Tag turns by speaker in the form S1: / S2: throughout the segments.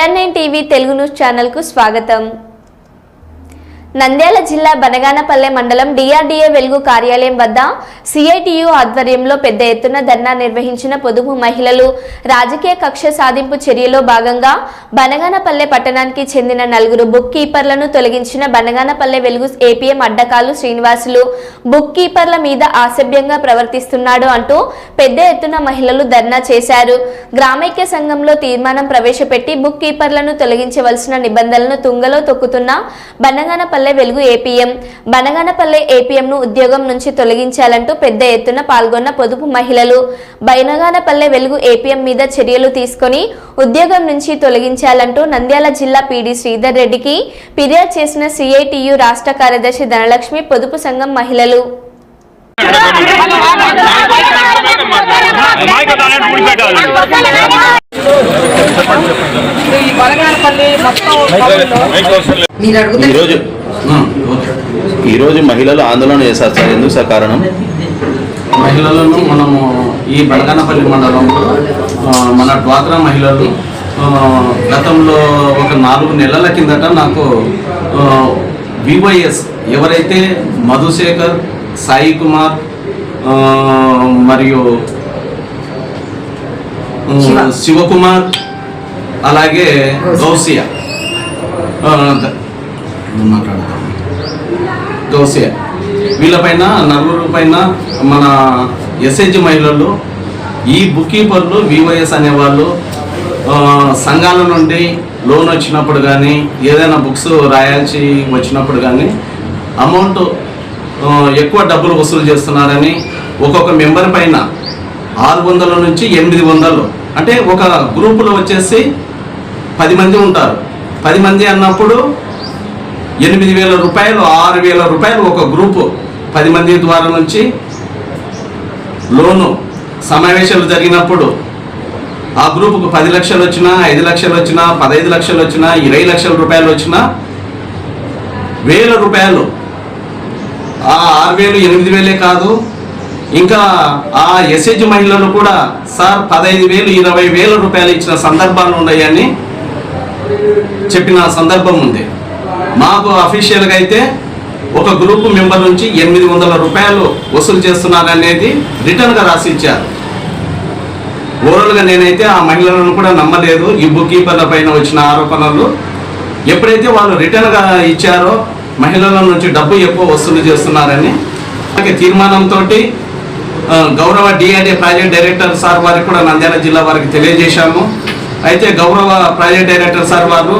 S1: IR TV Telugu news ఛానల్కు స్వాగతం. నంద్యాల జిల్లా బనగానపల్లె మండలం డిఆర్డీఏ వెలుగు కార్యాలయం వద్ద సిఐటియు ఆధ్వర్యంలో పెద్ద ఎత్తున ధర్నా నిర్వహించిన పొదుపు మహిళలు రాజకీయ కక్ష సాధింపు చర్యలో భాగంగా బనగానపల్లె పట్టణానికి చెందిన నలుగురు బుక్ కీపర్లను తొలగించిన బనగానపల్లె వెలుగు ఏపీఎం అడ్డకాలు శ్రీనివాసులు. బుక్ కీపర్ల మీద అసభ్యంగా ప్రవర్తిస్తున్నాడు అంటూ పెద్ద ఎత్తున మహిళలు ధర్నా చేశారు. గ్రామైక్య సంఘంలో తీర్మానం ప్రవేశపెట్టి బుక్ కీపర్లను తొలగించవలసిన నిబంధనలను తుంగలో తొక్కుతున్న బనగానపల్లె వెలుగు ఏపీఎం. బనగానపల్లె ఏపీఎం ను ఉద్యోగం నుంచి తొలగించాలంటూ పెద్ద ఎత్తున పాల్గొన్న పొదుపు మహిళలు. బనగానపల్లె వెలుగు ఏపీఎం మీద చర్యలు తీసుకొని ఉద్యోగం నుంచి తొలగించాలంటూ నంద్యాల జిల్లా పీడీ శ్రీధర్ రెడ్డికి ఫిర్యాదు చేసిన సిఐటియు రాష్ట్ర కార్యదర్శి ధనలక్ష్మి పొదుపు సంఘం మహిళలు.
S2: ఈ బలగానపల్లి మొత్తం
S3: మీరు అడుగుతే
S4: ఈరోజు మహిళలు ఆందోళన చేశారు సార్ ఎందుకు సార్ కారణం
S5: మహిళలను మనము ఈ బడగనపల్లి మండలంలో మన డ్వాక్రా మహిళలు గతంలో ఒక నాలుగు నెలల కిందట నాకు వివైఎస్ ఎవరైతే మధుశేఖర్ సాయి కుమార్ మరియు. శివకుమార్ అలాగే గౌసియా మాట్లాడతాం గౌసియా వీళ్ళపైన నలుగురు పైన మన ఎస్హెచ్ మహిళలు ఈ బుక్ కీపర్లు వివైఎస్ అనేవాళ్ళు సంఘాల నుండి లోన్ వచ్చినప్పుడు కానీ ఏదైనా బుక్స్ రాయాల్సి వచ్చినప్పుడు కానీ అమౌంట్ ఎక్కువ డబ్బులు వసూలు చేస్తున్నారని ఒక్కొక్క మెంబర్ పైన ఆరు వందల నుంచి ఎనిమిది వందలు. అంటే ఒక గ్రూపులో వచ్చేసి పది మంది ఉంటారు. పది మంది అన్నప్పుడు ఎనిమిది వేల రూపాయలు ఆరు వేల రూపాయలు ఒక గ్రూపు పది మంది ద్వారా నుంచి లోను సమావేశాలు జరిగినప్పుడు ఆ గ్రూపుకు పది లక్షలు వచ్చినా ఐదు లక్షలు వచ్చినా పదహైదు లక్షలు వచ్చినా ఇరవై లక్షల రూపాయలు వచ్చినా వేల రూపాయలు. ఆ ఆరు వేలు ఎనిమిది వేలే కాదు. ఇంకా ఆ ఎస్హెచ్ మహిళలు కూడా సార్ పదహైదు వేలు ఇరవై వేల రూపాయలు ఇచ్చిన సందర్భాలు ఉన్నాయని చెప్పిన సందర్భం ఉంది. మాకు అఫీషియల్గా అయితే ఒక గ్రూప్ మెంబర్ నుంచి ఎనిమిది వందల రూపాయలు వసూలు చేస్తున్నారనేది రిటర్న్గా రాసి ఇచ్చారు ఓవరాల్గా నేనైతే ఆ మహిళలను కూడా నమ్మలేదు. ఈ బుక్ కీపర్ల పైన వచ్చిన ఆరోపణలు. ఎప్పుడైతే వాళ్ళు రిటర్న్గా ఇచ్చారో మహిళల నుంచి డబ్బు ఎక్కువ వసూలు చేస్తున్నారని అలాగే తీర్మానంతో గౌరవ డిఆర్ఏ ప్రాజెక్ట్ డైరెక్టర్ సార్ వారికి కూడా నంద్యాల జిల్లా వారికి తెలియజేశాము. అయితే గౌరవ ప్రాజెక్ట్ డైరెక్టర్ సార్ వారు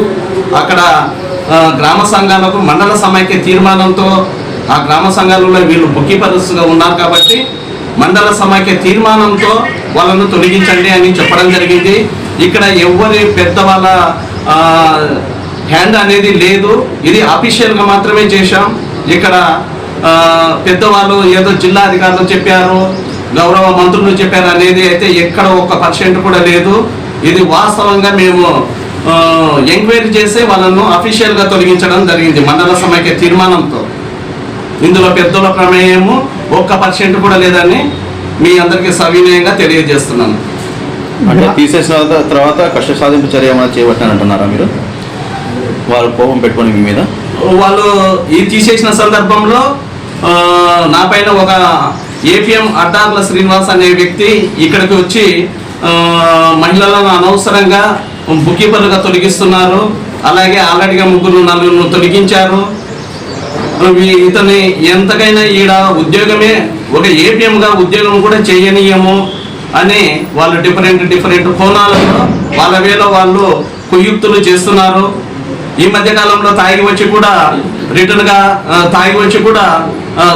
S5: అక్కడ గ్రామ సంఘాలకు మండల సమైక్య తీర్మానంతో ఆ గ్రామ సంఘాలలో వీళ్ళు ముఖ్యపరుస్తుగా ఉన్నారు కాబట్టి మండల సమైక్య తీర్మానంతో వాళ్ళను తొలగించండి అని చెప్పడం జరిగింది. ఇక్కడ ఎవరి పెద్దవాళ్ళ హ్యాండ్ అనేది లేదు. ఇది అఫీషియల్గా మాత్రమే చేశాం. ఇక్కడ పెద్దవాళ్ళు ఏదో జిల్లా అధికారులు చెప్పారు గౌరవ మంత్రులు చెప్పారు అనేది అయితే ఎక్కడ ఒక పర్సెంట్ కూడా లేదు. ఇది వాస్తవంగా మేము ఎంక్వైరీ చేసి వాళ్ళను అఫీషియల్గా తొలగించడం జరిగింది మండల సమైక్య తీర్మానంతో. ఇందులో పెద్దల ప్రమేయము ఒక్క పర్సెంట్ కూడా లేదని మీ అందరికీ సవినయంగా తెలియజేస్తున్నాను.
S4: అంటే తీసేసిన తర్వాత- కష్ట సాధింపు చర్య ఏమైనా చేపట్టానంటున్నారా మీరు? వాళ్ళు కోపం పెట్టుకొని మీ మీద?
S5: వాళ్ళు ఇది తీసేసిన సందర్భంలో నా పైన ఒక ఏపీఎం అడ్డార్ల శ్రీనివాస్ అనే వ్యక్తి ఇక్కడికి వచ్చి మహిళలను అనవసరంగా బుకీపర్లుగా తొలగిస్తున్నారు. అలాగే ఆల్రెడీగా ముగ్గురు నలుగురు తొలగించారు. ఇతని ఎంతకైనా ఈడ ఉద్యోగమే ఒక ఏపీఎంగా ఉద్యోగం కూడా చేయనీయము అని వాళ్ళు డిఫరెంట్ డిఫరెంట్ కోణాలలో వాళ్ళ వేలో వాళ్ళు కుయుక్తులు చేస్తున్నారు. ఈ మధ్య కాలంలో తాగి వచ్చి కూడా రిటర్న్గా తాగి వచ్చి కూడా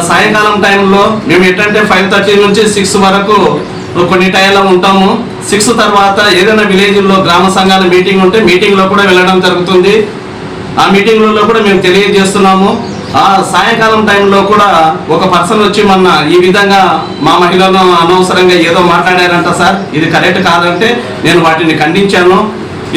S5: సాయంకాలం టైంలో మేము ఏంటంటే ఫైవ్ థర్టీ నుంచి సిక్స్ వరకు కొన్ని టైంలో ఉంటాము. సిక్స్ తర్వాత ఏదైనా విలేజ్లో గ్రామ సంఘాల మీటింగ్ ఉంటే మీటింగ్లో కూడా వెళ్ళడం జరుగుతుంది. ఆ మీటింగ్లలో కూడా మేము తెలియజేస్తున్నాము. ఆ సాయంకాలం టైంలో కూడా ఒక పర్సన్ వచ్చి మొన్న ఈ విధంగా మా మహిళలను అనవసరంగా ఏదో మాట్లాడారంట సార్. ఇది కరెక్ట్ కాదంటే నేను వాటిని ఖండించాను.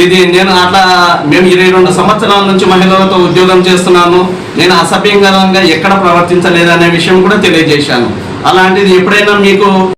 S5: ఇది నేను అట్లా మేము ఇరవై రెండు సంవత్సరాల నుంచి మహిళలతో ఉద్యోగం చేస్తున్నాను. నేను అసభ్యంగా ఎక్కడ ప్రవర్తించలేదనే విషయం కూడా తెలియజేశాను. అలాంటిది ఎప్పుడైనా మీకు